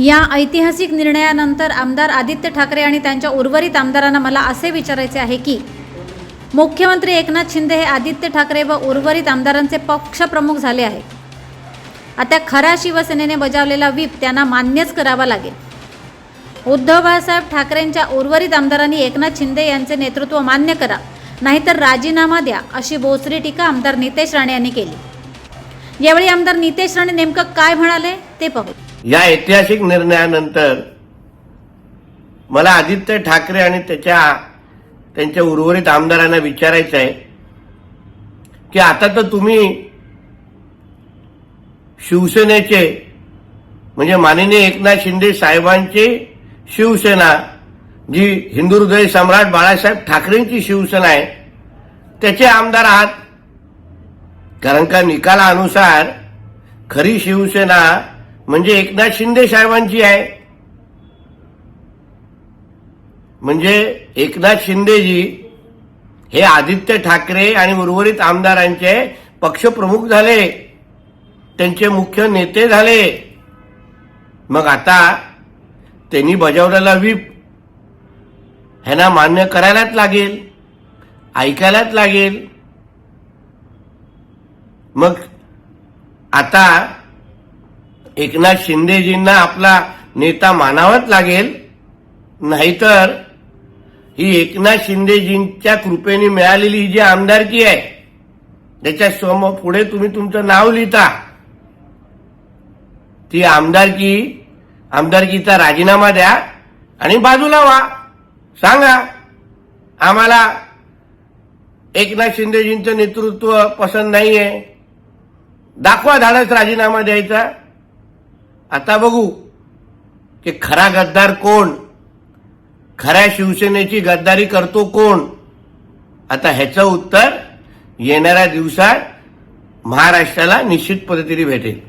या ऐतिहासिक निर्णयानंतर आमदार आदित्य ठाकरे आणि त्यांच्या उर्वरित आमदारांना मला असे विचारायचे आहे की मुख्यमंत्री एकनाथ शिंदे हे आदित्य ठाकरे व उर्वरित आमदारांचे पक्षप्रमुख झाले आहे आता खऱ्या शिवसेनेने बजावलेला व्हीप त्यांना मान्यच करावा लागेल. उद्धव बाळासाहेब ठाकरेंच्या उर्वरित आमदारांनी एकनाथ शिंदे यांचे नेतृत्व मान्य करा नाहीतर राजीनामा द्या अशी बोचरी टीका आमदार नितेश राणे यांनी केली. यावेळी आमदार नितेश राणे नेमकं काय म्हणाले ते पाहू. या ऐतिहासिक निर्णयानंतर मला आदित्य ठाकरे आणि त्याच्या त्यांच्या उर्वरित आमदारांना विचारायचं आहे की आता तर तुम्ही शिवसेनेचे म्हणजे माननीय एकनाथ शिंदे साहेबांची शिवसेना जी हिंदू हृदय सम्राट बाळासाहेब ठाकरेंची शिवसेना आहे त्याचे आमदार आहात. कारण का निकालानुसार खरी शिवसेना म्हणजे एकनाथ शिंदे साहेबांची आहे. म्हणजे एकनाथ शिंदेजी हे आदित्य ठाकरे आणि उर्वरित आमदारांचे पक्षप्रमुख झाले. त्यांचे मुख्य नेते झाले. मग आता त्यांनी बजावलेला व्हीप ह्यांना मान्य करायलाच लागेल ऐकायलाच लागेल. मग आता एकनाथ शिंदेजींना आपला नेता मानावाच लागेल. नाहीतर ही एकनाथ शिंदेजींच्या कृपेने मिळालेली ही जी आमदारकी आहे त्याच्यासमोर पुढे तुम्ही तुमचं नाव लिहिता. ती आमदारकी आमदारकीचा राजीनामा द्या आणि बाजूला व्हा. सांगा आम्हाला एकनाथ शिंदेजींचं नेतृत्व पसंत नाहीये. दाखवा धाडस राजीनामा द्यायचा. आता बघू की खरा गद्दार कोण? खऱ्या शिवसेनेची गद्दारी करतो कोण? आता ह्याचं उत्तर येणाऱ्या दिवसात महाराष्ट्राला निश्चित पद्धतीने भेटेल.